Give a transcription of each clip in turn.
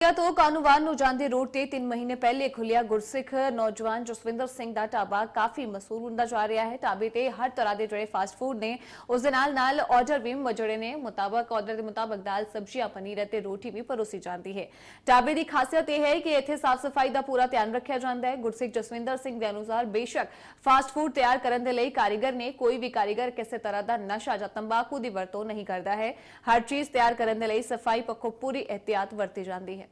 India ਤੋਂ ਕਾਨੂੰਵਾਨ ਨੂੰ ਜਾਂਦੇ ਰੋਡ ਤੇ 3 ਮਹੀਨੇ ਪਹਿਲੇ ਖੁੱਲਿਆ ਗੁਰਸਿੱਖ ਨੌਜਵਾਨ ਜਸਵਿੰਦਰ ਸਿੰਘ ਦਾ ਢਾਬਾ ਕਾਫੀ ਮਸ਼ਹੂਰ ਹੁੰਦਾ ਜਾ ਰਿਹਾ ਹੈ। ਢਾਬੇ ਤੇ ਹਰ ਤਰ੍ਹਾਂ ਦੇ ਜਿਹੜੇ ਫਾਸਟ ਫੂਡ ਨੇ, ਉਸ ਦੇ ਨਾਲ ਨਾਲ ਆਰਡਰ ਵੀ ਮਜੜੇ ਨੇ। ਮੁਤਾਬਕ ਆਰਡਰ ਦੇ ਮੁਤਾਬਕ ਦਾਲ, ਸਬਜ਼ੀਆਂ, ਪਨੀਰ ਅਤੇ ਰੋਟੀ ਵੀ ਪਰੋਸੀ ਜਾਂਦੀ ਹੈ। ਢਾਬੇ ਦੀ ਖਾਸੀਅਤ ਇਹ ਹੈ ਕਿ ਇੱਥੇ ਸਾਫ਼ ਸਫ਼ਾਈ ਦਾ ਪੂਰਾ ਧਿਆਨ ਰੱਖਿਆ ਜਾਂਦਾ ਹੈ। ਗੁਰਸਿੱਖ ਜਸਵਿੰਦਰ ਸਿੰਘ ਦੇ ਅਨੁਸਾਰ ਬੇਸ਼ੱਕ ਫਾਸਟ ਫੂਡ ਤਿਆਰ ਕਰਨ ਦੇ ਲਈ ਕਾਰੀਗਰ ਨੇ ਕੋਈ ਵੀ ਕਾਰੀਗਰ ਕਿਸੇ ਤਰ੍ਹਾਂ ਦਾ ਨਸ਼ਾ ਜਾਂ ਤੰਬਾਕੂ ਦੀ ਵਰਤੋਂ ਨਹੀਂ ਕਰਦਾ ਹੈ। ਹਰ ਚੀਜ਼ ਤਿਆਰ ਕਰਨ ਦੇ ਲਈ ਸਫ਼ਾਈ ਪੱਖੋਂ ਪੂਰੀ ਇhtiyat ਵਰਤੀ ਜਾਂਦੀ ਹੈ।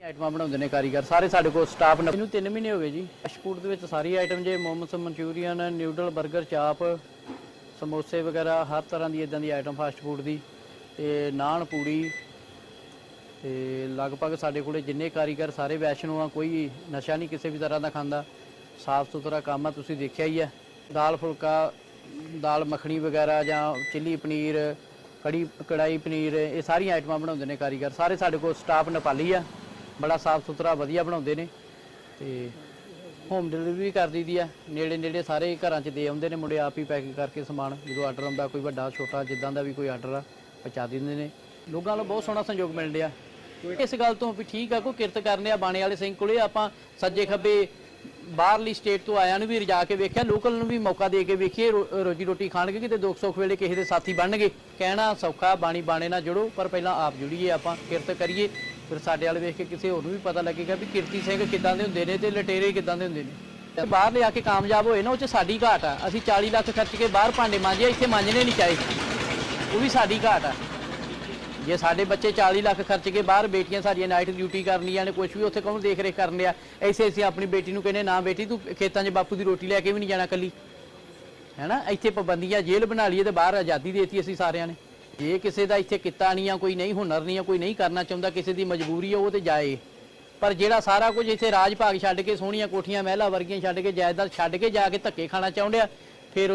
ਆਈਟਮਾਂ ਬਣਾਉਂਦੇ ਨੇ ਕਾਰੀਗਰ, ਸਾਰੇ ਸਾਡੇ ਕੋਲ ਸਟਾਫ ਨੇ। ਇਹਨੂੰ 3 ਮਹੀਨੇ ਹੋ ਗਏ ਜੀ। ਫਾਸਟ ਫੂਡ ਦੇ ਵਿੱਚ ਸਾਰੀ ਆਈਟਮ ਜੇ ਮੋਮਸ, ਮਨਚੂਰੀਅਨ ਨਿਊਡਲ 버ਗਰ ਚਾਪ, ਸਮੋਸੇ ਵਗੈਰਾ, ਹਰ ਤਰ੍ਹਾਂ ਦੀ ਇਦਾਂ ਦੀ ਆਈਟਮ ਫਾਸਟ ਫੂਡ ਦੀ। ਤੇ ਨਾਨ, ਪੂੜੀ, ਤੇ ਲਗਭਗ ਸਾਡੇ ਕੋਲੇ ਜਿੰਨੇ ਕਾਰੀਗਰ, ਸਾਰੇ ਵੈਸ਼ਨੋ ਆ, ਕੋਈ ਨਸ਼ਾ ਨਹੀਂ ਕਿਸੇ ਵੀ ਤਰ੍ਹਾਂ ਦਾ ਖਾਂਦਾ। ਸਾਫ਼ ਸੁਥਰਾ ਕੰਮ ਆ, ਤੁਸੀਂ ਦੇਖਿਆ ਹੀ ਹੈ ਦਾਲ ਫੁਲਕਾ, ਦਾਲ ਮੱਖਣੀ ਵਗੈਰਾ ਜਾਂ ਚਿੱਲੀ ਪਨੀਰ, ਕੜੀ ਕੜਾਈ ਪਨੀਰ, ਇਹ ਸਾਰੀਆਂ ਆਈਟਮਾਂ ਬਣਾਉਂਦੇ ਨੇ ਕਾਰੀਗਰ। ਸਾਰੇ ਸਾਡੇ ਕੋਲ ਸਟਾਫ ਨੇਪਾਲੀ ਆ। ਬੜਾ ਸਾਫ਼ ਸੁਥਰਾ, ਵਧੀਆ ਬਣਾਉਂਦੇ ਨੇ ਤੇ ਹੋਮ ਡਿਲੀਵਰੀ ਵੀ ਕਰ ਦਈਦੀ ਆ। ਨੇੜੇ ਨੇੜੇ ਸਾਰੇ ਘਰਾਂ 'ਚ ਦੇ ਆਉਂਦੇ ਨੇ ਮੁੰਡੇ, ਆਪ ਹੀ ਪੈਕਿੰਗ ਕਰਕੇ ਸਮਾਨ। ਜਦੋਂ ਆਰਡਰ ਆਉਂਦਾ, ਕੋਈ ਵੱਡਾ, ਛੋਟਾ, ਜਿੱਦਾਂ ਦਾ ਵੀ ਕੋਈ ਆਰਡਰ ਆ, ਪਹੁੰਚਾ ਦਿੰਦੇ ਨੇ। ਲੋਕਾਂ ਨੂੰ ਬਹੁਤ ਸੋਹਣਾ ਸੰਯੋਗ ਮਿਲ ਰਿਹਾ ਇਸ ਗੱਲ ਤੋਂ ਵੀ ਠੀਕ ਆ, ਕੋਈ ਕਿਰਤ ਕਰਨੇ ਆ, ਬਾਣੇ ਵਾਲੇ ਸਿੰਘ ਕੋਲੇ ਆਪਾਂ ਸੱਜੇ ਖੱਬੇ ਬਾਹਰਲੀ ਸਟੇਟ ਤੋਂ ਆਇਆਂ ਨੂੰ ਵੀ ਰਜਾ ਕੇ ਵੇਖਿਆ ਲੋਕਲ ਨੂੰ ਵੀ ਮੌਕਾ ਦੇ ਕੇ ਵੇਖੀਏ ਰੋਜੀ ਰੋਟੀ ਖਾਣਗੇ, ਕਿਤੇ ਦੁੱਖ ਸੁੱਖ ਵੇਲੇ ਕਿਸੇ ਦੇ ਸਾਥੀ ਬਣਨਗੇ। ਕਹਿਣਾ ਸੌਖਾ, ਬਾਣੀ ਬਾਣੇ ਨਾਲ ਜੁੜੋ, ਪਰ ਪਹਿਲਾਂ ਆਪ ਜੁੜੀਏ, ਆਪਾਂ ਕਿਰਤ ਕਰੀਏ। ਫਿਰ ਸਾਡੇ ਵਾਲੇ ਵੇਖ ਕੇ ਕਿਸੇ ਹੋਰ ਨੂੰ ਵੀ ਪਤਾ ਲੱਗੇਗਾ ਵੀ ਕਿਰਤੀ ਸਿੰਘ ਕਿੱਦਾਂ ਦੇ ਹੁੰਦੇ ਨੇ ਤੇ ਲਟੇਰੇ ਕਿੱਦਾਂ ਦੇ ਹੁੰਦੇ ਨੇ। ਤੇ ਬਾਹਰ ਲਿਆ ਕੇ ਕਾਮਯਾਬ ਹੋਏ ਨਾ, ਉਹ ਚ ਸਾਡੀ ਘਾਟ ਆ। ਅਸੀਂ 40 ਲੱਖ ਖਰਚ ਕੇ ਬਾਹਰ ਭਾਂਡੇ ਮਾਂਜੇ, ਇੱਥੇ ਮਾਂਜਣੇ ਨਹੀਂ ਚਾਹੀਦੇ। ਉਹ ਵੀ ਸਾਡੀ ਘਾਟ ਆ। ਜੇ ਸਾਡੇ ਬੱਚੇ 40 ਲੱਖ ਖਰਚ ਕੇ ਬਾਹਰ ਬੇਟੀਆਂ ਸਾਡੀਆਂ ਨਾਈਟ ਡਿਊਟੀ ਕਰਨੀਆਂ ਨੇ ਕੁਝ ਵੀ ਉੱਥੇ ਕੌਣ ਦੇਖ ਰੇਖ ਕਰਨ ਲਿਆ ਐਸੇ ਅਸੀਂ ਆਪਣੀ ਬੇਟੀ ਨੂੰ ਕਹਿੰਦੇ, ਨਾ ਬੇਟੀ, ਤੂੰ ਖੇਤਾਂ 'ਚ ਬਾਪੂ ਦੀ ਰੋਟੀ ਲੈ ਕੇ ਵੀ ਨਹੀਂ ਜਾਣਾ ਕੱਲੀ ਹੈਨਾ? ਇੱਥੇ ਪਾਬੰਦੀਆਂ ਜੇਲ੍ਹ ਬਣਾ ਲਈਏ ਤੇ ਬਾਹਰ ਆਜ਼ਾਦੀ ਦੇਤੀ ਅਸੀਂ ਸਾਰਿਆਂ ਨੇ। ਜੇ ਕਿਸੇ ਦਾ ਇੱਥੇ ਕਿੱਤਾ ਨਹੀਂ ਆ, ਕੋਈ ਨਹੀਂ ਹੁਨਰ ਨਹੀਂ ਆ, ਕੋਈ ਨਹੀਂ ਕਰਨਾ ਚਾਹੁੰਦਾ, ਕਿਸੇ ਦੀ ਮਜਬੂਰੀ ਆ, ਉਹ ਤੇ ਜਾਏ। ਪਰ ਜਿਹੜਾ ਸਾਰਾ ਕੁਝ ਇੱਥੇ ਰਾਜ ਭਾਗ ਛੱਡ ਕੇ ਸੋਹਣੀਆਂ ਕੋਠੀਆਂ, ਮਹਿਲਾ ਵਰਗੀਆਂ ਛੱਡ ਕੇ, ਜਾਇਦਾਦ ਛੱਡ ਕੇ ਜਾ ਕੇ ਧੱਕੇ ਖਾਣਾ ਚਾਹੁੰਦੇ ਆ, ਫਿਰ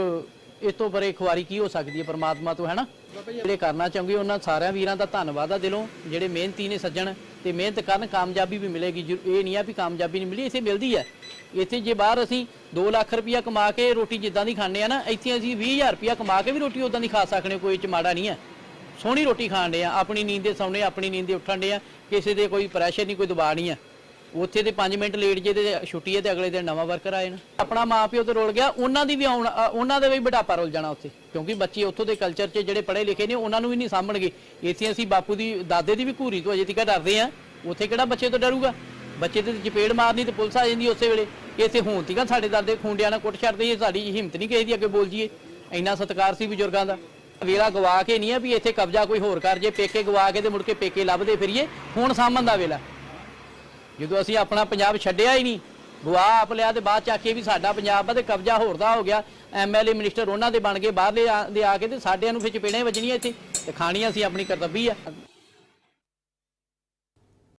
ਇਸ ਤੋਂ ਪਰੇ ਖੁਆਰੀ ਕੀ ਹੋ ਸਕਦੀ ਹੈ ਪਰਮਾਤਮਾ ਤੋਂ, ਹੈਨਾ? ਜਿਹੜੇ ਕਰਨਾ ਚਾਹੁੰਗੇ ਉਹਨਾਂ ਸਾਰਿਆਂ ਵੀਰਾਂ ਦਾ ਧੰਨਵਾਦ ਆ ਦਿਲੋਂ। ਜਿਹੜੇ ਮਿਹਨਤੀ ਨੇ ਸੱਜਣ, ਤੇ ਮਿਹਨਤ ਕਰਨ ਕਾਮਯਾਬੀ ਵੀ ਮਿਲੇਗੀ। ਇਹ ਨਹੀਂ ਆ ਵੀ ਕਾਮਯਾਬੀ ਨਹੀਂ ਮਿਲੀ, ਇੱਥੇ ਮਿਲਦੀ ਹੈ। ਇੱਥੇ ਜੇ ਬਾਹਰ ਅਸੀਂ 2 ਲੱਖ ਰੁਪਇਆ ਕਮਾ ਕੇ ਰੋਟੀ ਜਿੱਦਾਂ ਦੀ ਖਾਂਦੇ ਆ ਨਾ, ਇੱਥੇ ਅਸੀਂ 20000 ਰੁਪਇਆ ਕਮਾ ਕੇ ਵੀ ਰੋਟੀ ਉਦਾਂ ਦੀ ਖਾ ਸਕਦੇ ਕੋਈ ਚ ਮਾੜਾ ਨਹੀਂ ਹੈ। ਸੋਹਣੀ ਰੋਟੀ ਖਾਣ ਦੇ ਆ, ਆਪਣੀ ਨੀਂਦ ਦੇ ਸੌਣੇ, ਆਪਣੀ ਨੀਂਦ ਦੇ ਉੱਠਣ ਦੇ ਆ, ਕਿਸੇ ਦੇ ਕੋਈ ਪ੍ਰੈਸ਼ਰ ਨਹੀਂ, ਕੋਈ ਦਬਾਅ ਨਹੀਂ ਹੈ। ਉੱਥੇ ਤੇ 5 ਮਿੰਟ ਲੇਟ ਜੇ ਤੇ ਛੁੱਟੀ ਹੈ ਤੇ ਅਗਲੇ ਦਿਨ ਨਵਾਂ ਵਰਕਰ ਆਏ ਨਾ। ਆਪਣਾ ਮਾਪਿਓ ਤੇ ਰੁਲ ਗਿਆ, ਉਹਨਾਂ ਦੀ ਵੀ ਆਉਣ ਉਹਨਾਂ ਦੇ ਵੀ ਬੁਢਾਪਾ ਰੁਲ ਜਾਣਾ ਉੱਥੇ, ਕਿਉਂਕਿ ਬੱਚੇ ਉੱਥੋਂ ਦੇ ਕਲਚਰ 'ਚ ਜਿਹੜੇ ਪੜ੍ਹੇ ਲਿਖੇ ਨੇ, ਉਹਨਾਂ ਨੂੰ ਵੀ ਨਹੀਂ ਸਾਂਭਣਗੇ। ਇੱਥੇ ਅਸੀਂ ਬਾਪੂ ਦੀ, ਦਾਦੇ ਦੀ ਵੀ ਘੂਰੀ ਤੋਂ ਅਜੇ ਤੱਕ ਡਰਦੇ ਆ ਉੱਥੇ ਕਿਹੜਾ ਬੱਚੇ ਤੋਂ ਡਰੂਗਾ? ਬੱਚੇ ਤੇ ਚਪੇੜ ਮਾਰਨੀ ਤੇ ਪੁਲਿਸ ਆ ਜਾਂਦੀ ਉਸੇ ਵੇਲੇ। ਇੱਥੇ ਹੋਣ ਤੀਕਾਂ ਸਾਡੇ ਦਾਦੇ ਖੁੰਡਿਆਂ ਨਾਲ ਕੁੱਟ ਛੱਡਦੇ ਇਹ ਸਾਡੀ ਹਿੰਮਤ ਨਹੀਂ ਕਿਸੇ ਦੀ ਅੱਗੇ ਬੋਲ ਜੀਏ ਇੰਨਾ ਸਤਿਕਾਰ ਸੀ ਬਜ਼ੁਰਗਾਂ ਦਾ। ਵੇਲਾ ਗਵਾ ਕੇ ਨਹੀਂ ਆ ਵੀ ਇੱਥੇ ਕਬਜ਼ਾ ਕੋਈ ਹੋਰ ਕਰ ਜੇ, ਪੇਕੇ ਗਵਾ ਕੇ ਤੇ ਮੁੜ ਕੇ ਪੇਕੇ ਲੱਭਦੇ ਫਿਰੀਏ। ਹੁਣ ਸਾਂਭਣ ਦਾ ਵੇਲਾ। ਜਦੋਂ ਅਸੀਂ ਆਪਣਾ ਪੰਜਾਬ ਛੱਡਿਆ ਹੀ ਨਹੀਂ ਗਵਾ ਆਪ ਲਿਆ ਤੇ ਬਾਅਦ ਚ ਆ ਕੇ ਵੀ ਸਾਡਾ ਪੰਜਾਬ ਆ ਤੇ ਕਬਜ਼ਾ ਹੋਰ ਦਾ ਹੋ ਗਿਆ। ਐਮਐਲਏ ਮਿਨਿਸਟਰ ਉਹਨਾਂ ਦੇ ਬਣ ਕੇ ਬਾਹਰਲੇ ਆ- ਦੇ ਆ ਕੇ ਤੇ ਸਾਡਿਆਂ ਨੂੰ ਫਿਰ ਚਪੇੜਾਂ ਹੀ ਵੱਜਣੀਆਂ ਇੱਥੇ ਤੇ ਖਾਣੀਆਂ ਸੀ ਆਪਣੀ ਕਰਤੱਬੀ ਆ।